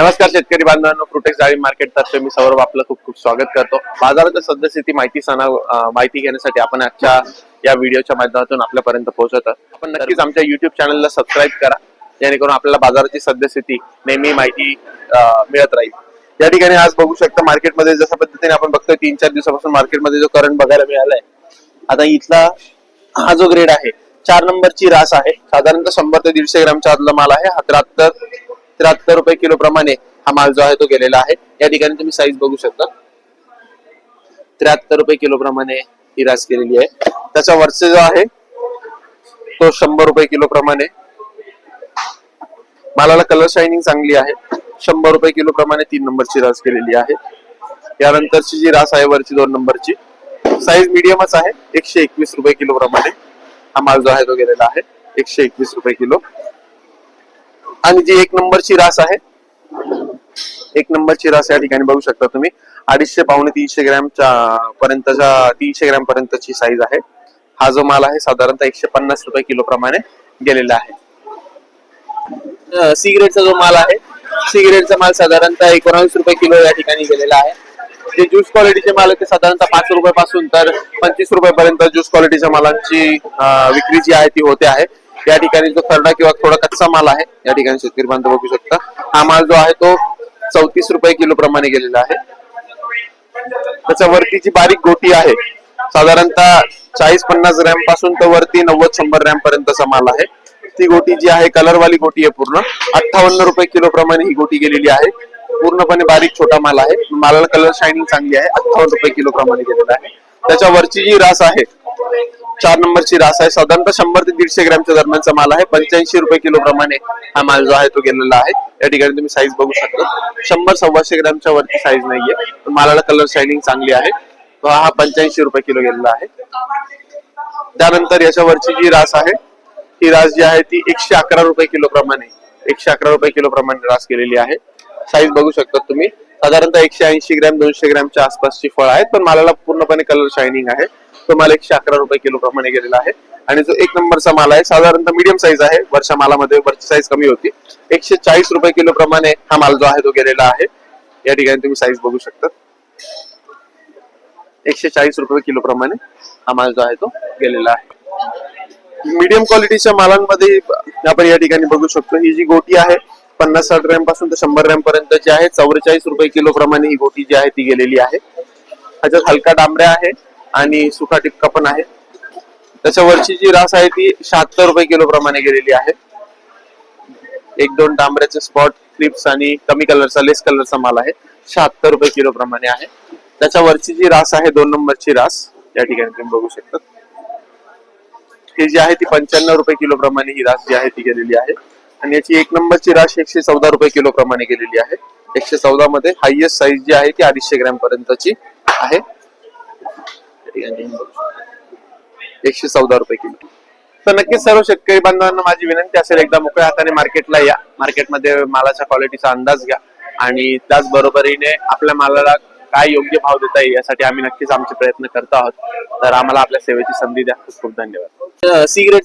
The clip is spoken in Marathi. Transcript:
नमस्कार शेतकरी बांधवांनो प्रोटेक्स डाळी मार्केट तर्फे मी सौरभ आपलं खूप खूप स्वागत करतो. बाजाराच्या सद्यस्थिती माहिती सणा माहिती घेण्यासाठी आपण आजच्या या व्हिडिओच्या माध्यमातून आपल्यापर्यंत पोहोचत आपण नक्कीच आमच्या युट्यूब चॅनलला सबस्क्राईब करा जेणेकरून आपल्याला बाजाराची सद्यस्थिती नेहमी माहिती मिळत राहील. या ठिकाणी आज बघू शकता मार्केटमध्ये जशा पद्धतीने आपण बघतोय तीन चार दिवसापासून मार्केटमध्ये जो करंट बघायला मिळालाय आता इथला हा जो ग्रेड आहे चार नंबरची रास आहे. साधारणतः शंभर ते दीडशे ग्रामचा आदला माल आहे. हा त्र्याहत्तर त्र्याहत्तर रुपये किलो प्रमाणे हा माल जो आहे तो गेलेला आहे. या ठिकाणी तुम्ही साईज बघू शकता. त्र्याहत्तर रुपये किलो प्रमाणे ही रास केलेली आहे. त्याचा वरचे जो आहे तो शंभर रुपये किलो प्रमाणे. मालाला कलर शायनिंग चांगली आहे. शंभर रुपये किलो प्रमाणे तीन नंबरची रास केलेली आहे. यानंतरची जी रास आहे वरची दोन नंबरची साईज मिडियमच आहे. एकशे एकवीस रुपये किलो प्रमाणे हा माल जो आहे तो गेलेला आहे. एकशे एकवीस रुपये किलो. आणि जी एक नंबरची रास आहे एक नंबरची रास या ठिकाणी बघू शकता तुम्ही. अडीचशे पावणे तीनशे ग्रॅमच्या पर्यंतच्या तीनशे ग्रॅम पर्यंतची साईज आहे. हा जो माल आहे साधारणतः एकशे पन्नास रुपये किलो प्रमाणे गेलेला आहे. सिगरेटचा जो माल आहे सिगरेटचा माल साधारणतः एकोणावीस रुपये किलो या ठिकाणी गेलेला आहे. जे ज्यूस क्वालिटीचे माल ते साधारणतः पाच रुपये पासून तर पंचवीस रुपयापर्यंत ज्यूस क्वालिटीच्या मालांची विक्री जी आहे ती होते आहे. या ठिकाणी जो खरडा किंवा थोडा कच्चा माल आहे या ठिकाणी शेतकरी बांधव बघू शकता. हा माल जो आहे तो चौतीस रुपये किलो प्रमाणे गेलेला आहे. त्याच्यावरती जी बारीक गोटी आहे साधारणतः चाळीस पन्नास रॅमपासून तर वरती नव्वद शंभर रॅम पर्यंतचा माल आहे. ती गोटी जी आहे कलरवाली गोटी आहे पूर्ण. अठ्ठावन्न रुपये किलो प्रमाणे ही गोटी गेलेली आहे. पूर्णपणे बारीक छोटा माल आहे. मालाला कलर शायनिंग चांगली आहे. अठ्ठावन्न रुपये किलो प्रमाणे गेलेला आहे. त्याच्यावरची जी रास आहे चार नंबरची रास आहे. साधारणतः शंभर ते दीडशे ग्रॅमच्या दरम्यानचा माल आहे. पंच्याऐंशी रुपये किलो प्रमाणे हा माल जो आहे तो गेलेला आहे. या ठिकाणी तुम्ही साईज बघू शकता. शंभर सव्वाशे ग्रॅमच्या वरती साईज नाहीये. मालाला कलर शायनिंग चांगली आहे. हा पंच्याऐंशी रुपये किलो गेलेला आहे. त्यानंतर याच्यावरची जी रास आहे ही रास जी आहे ती एकशे अकरा रुपये किलो प्रमाणे एकशे अकरा रुपये किलो प्रमाणे रास केलेली आहे. साईज बघू शकता तुम्ही. साधारणतः एकशे ऐंशी ग्रॅम दोनशे ग्रॅमच्या आसपासची फळ आहेत पण मालाला पूर्णपणे कलर शायनिंग आहे. तो माल एकशे अकरा रुपये किलो प्रमाणे गेलेला आहे. आणि जो एक नंबरचा माल आहे साधारणतः मीडियम साईज आहे. वर्षा मालामध्ये वरची साईज कमी होती. एकशे चाळीस रुपये किलो प्रमाणे हा माल जो आहे तो गेलेला आहे. या ठिकाणी तुम्ही साईज बघू शकता. एकशे चाळीस रुपये किलो प्रमाणे हा माल जो आहे तो गेलेला आहे. मीडियम क्वालिटीच्या मालांमध्ये आपण या ठिकाणी बघू शकतो ही जी गोटी आहे पन्नास साठ रॅमपासून तर शंभर रॅम पर्यंत जी आहे चौवेचाळीस रुपये किलो प्रमाणे ही गोटी जी आहे ती गेलेली आहे. ह्याच्यात हलका डांबऱ्या आहे आणि सुखा टिपका पण आहे. त्याच्यावरची जी रास आहे ती शहात्तर रुपये किलो प्रमाणे गेलेली आहे. एक दोन डांबऱ्याचे स्पॉट क्लिप्स आणि कमी कलरचा लेस कलरचा माल आहे. शहात्तर रुपये किलो प्रमाणे आहे. त्याच्यावरची जी रास आहे दोन नंबरची रास या ठिकाणी तुम्ही बघू शकता. ही जी आहे ती पंच्याण्णव रुपये किलो प्रमाणे ही रास जी आहे ती गेलेली आहे. आणि याची एक नंबरची राश एकशे चौदा रुपये किलो प्रमाणे गेलेली आहे. एकशे चौदा मध्ये हायएस्ट साईज जी आहे ती अडीचशे ग्रॅम पर्यंतची आहे. एकशे चौदा रुपये किलो. तर नक्कीच सर्व शेतकरी बांधवांना माझी विनंती असेल एकदा मोकळ्या हाताने मार्केटला या. मार्केटमध्ये मालाच्या क्वालिटीचा अंदाज घ्या. आणि त्याचबरोबरीने आपल्या मालाला काय योग्य भाव देता येईल यासाठी आम्ही नक्कीच आमचे प्रयत्न करत आहोत. तर आम्हाला आपल्या सेवेची संधी द्या. खूप खूप धन्यवाद. सिगरेट